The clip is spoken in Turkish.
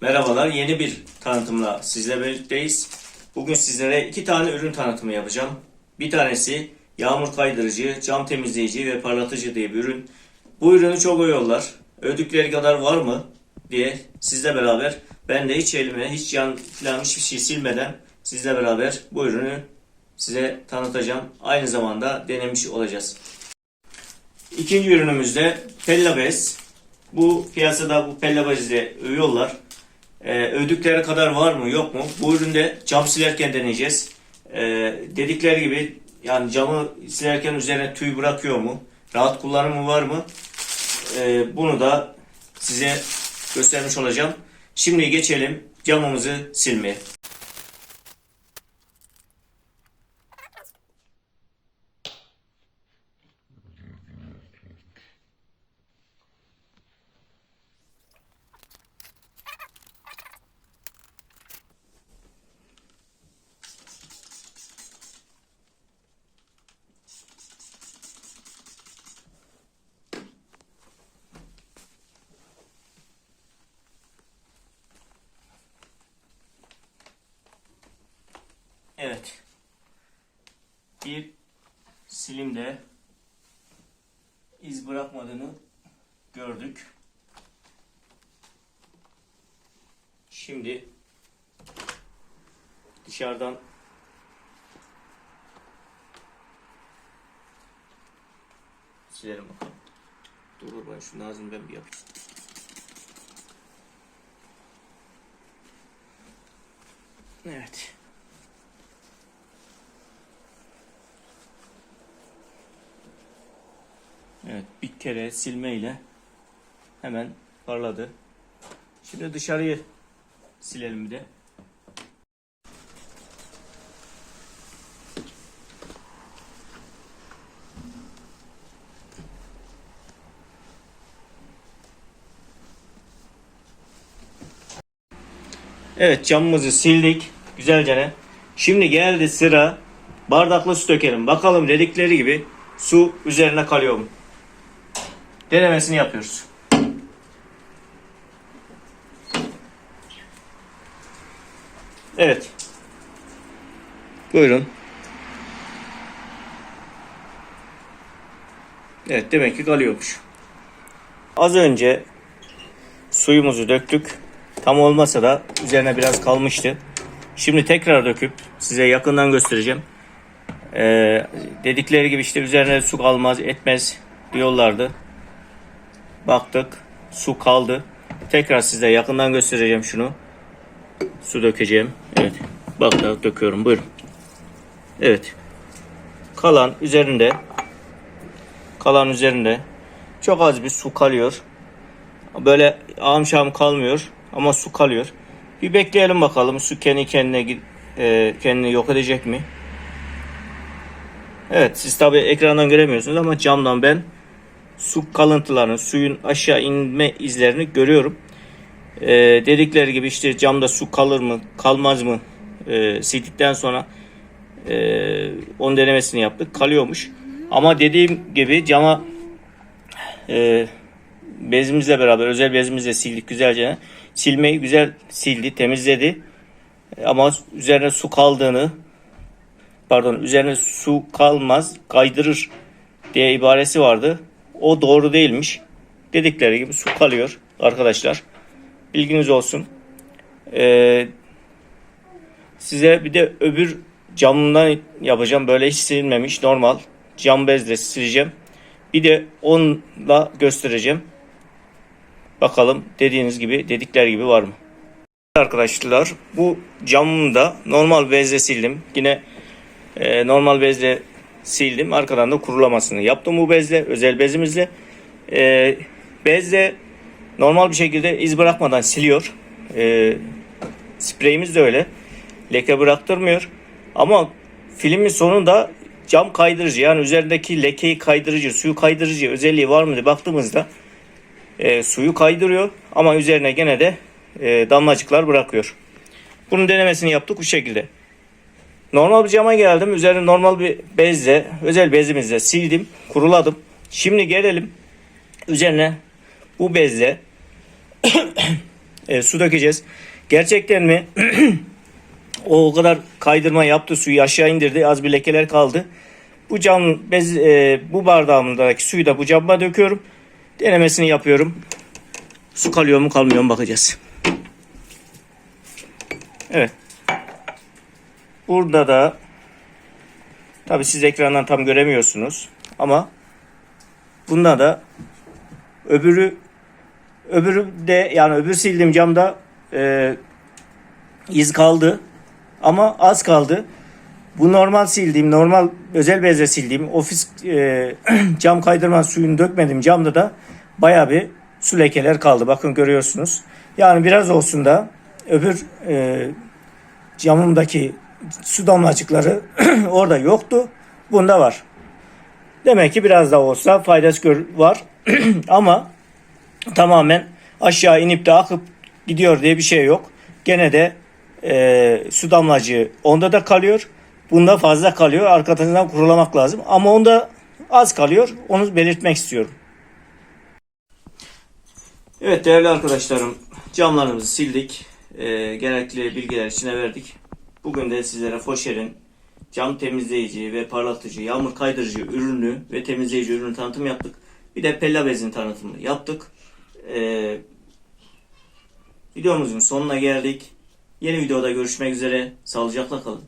Merhabalar, yeni bir tanıtımla sizle birlikteyiz. Bugün sizlere iki tane ürün tanıtımı yapacağım. Bir tanesi yağmur kaydırıcı, cam temizleyici ve parlatıcı diye bir ürün. Bu ürünü çok övüyorlar. Övdükleri kadar var mı diye sizle beraber ben de hiç elime hiç yan falan hiçbir şey silmeden sizle beraber bu ürünü size tanıtacağım. Aynı zamanda denemiş olacağız. İkinci ürünümüzde Pella Bez. Bu piyasada bu Pella Bez'i övüyorlar. Ee, övdükleri kadar var mı yok mu? Bu üründe cam silerken deneyeceğiz. Ee, dedikleri gibi yani camı silerken üzerine tüy bırakıyor mu? Rahat kullanımı var mı? Ee, bunu da size göstermiş olacağım. Şimdi geçelim camımızı silmeye. Evet. Bir silimde iz bırakmadığını gördük. Şimdi dışarıdan silelim bakalım. Dur ben şunun ağzını ben bir yapayım. Evet. Evet bir kere silmeyle hemen parladı. Şimdi dışarıyı silelim bir de. Evet camımızı sildik güzelce. Şimdi geldi sıra bardakla su dökelim. Bakalım dedikleri gibi su üzerine kalıyor mu? Denemesini yapıyoruz. Evet. Buyurun. Evet demek ki kalıyormuş. Az önce suyumuzu döktük. Tam olmasa da üzerine biraz kalmıştı. Şimdi tekrar döküp size yakından göstereceğim. Ee, dedikleri gibi işte üzerine su kalmaz etmez diyorlardı. Baktık su kaldı. Tekrar size yakından göstereceğim şunu. Su dökeceğim. Evet. Bak döküyorum. Buyurun. Evet. Kalan üzerinde kalan üzerinde çok az bir su kalıyor. Böyle ağım kalmıyor ama su kalıyor. Bir bekleyelim bakalım su kendi kendine e, kendini yok edecek mi? Evet siz tabi ekrandan göremiyorsunuz ama camdan ben su kalıntılarını, suyun aşağı inme izlerini görüyorum. Ee, dedikleri gibi işte camda su kalır mı, kalmaz mı e, sildikten sonra e, onun denemesini yaptık. Kalıyormuş. Ama dediğim gibi cama e, bezimizle beraber, özel bezimizle sildik güzelce. Silmeyi güzel sildi, temizledi. Ama üzerine su kaldığını, pardon üzerine su kalmaz, kaydırır diye ibaresi vardı. O doğru değilmiş. Dedikleri gibi su kalıyor arkadaşlar. Bilginiz olsun. Ee, size bir de öbür camından yapacağım. Böyle hiç silinmemiş normal cam bezle sileceğim. Bir de onunla göstereceğim. Bakalım dediğiniz gibi dedikleri gibi var mı? Arkadaşlar bu camımı da normal bezle sildim. Yine e, normal bezle sildim. Arkadan da kurulamasını yaptım bu bezle. Özel bezimizle. E, bezle normal bir şekilde iz bırakmadan siliyor. E, spreyimiz de öyle. Leke bıraktırmıyor. Ama filmin sonunda cam kaydırıcı yani üzerindeki lekeyi kaydırıcı, suyu kaydırıcı özelliği var mı diye baktığımızda e, suyu kaydırıyor ama üzerine gene de e, damlacıklar bırakıyor. Bunun denemesini yaptık bu şekilde. Normal bir cama geldim. Üzerine normal bir bezle, özel bezimizle sildim, kuruladım. Şimdi gelelim üzerine bu bezle e, su dökeceğiz. Gerçekten mi? o o kadar kaydırma yaptı suyu aşağı indirdi. Az bir lekeler kaldı. Bu cam bez e, bu bardağımdaki suyu da bu cama döküyorum. Denemesini yapıyorum. Su kalıyor mu kalmıyor mu bakacağız. Evet. Burada da tabi siz ekrandan tam göremiyorsunuz ama bunda da öbürü öbürü de yani öbür sildiğim camda e, iz kaldı ama az kaldı. Bu normal sildiğim, normal özel bezle sildiğim, ofis e, cam kaydırma suyunu dökmedim camda da baya bir su lekeler kaldı. Bakın görüyorsunuz. Yani biraz olsun da öbür e, camımdaki su damlacıkları orada yoktu. Bunda var. Demek ki biraz da olsa faydası gör- var. Ama tamamen aşağı inip de akıp gidiyor diye bir şey yok. Gene de e, su damlacığı onda da kalıyor. Bunda fazla kalıyor. Arkasından kurulamak lazım. Ama onda az kalıyor. Onu belirtmek istiyorum. Evet değerli arkadaşlarım camlarımızı sildik. E, gerekli bilgiler içine verdik. Bugün de sizlere Foşer'in cam temizleyici ve parlatıcı, yağmur kaydırıcı ürünü ve temizleyici ürünü tanıtım yaptık. Bir de pella bezin tanıtımını yaptık. E, videomuzun sonuna geldik. Yeni videoda görüşmek üzere. Sağlıcakla kalın.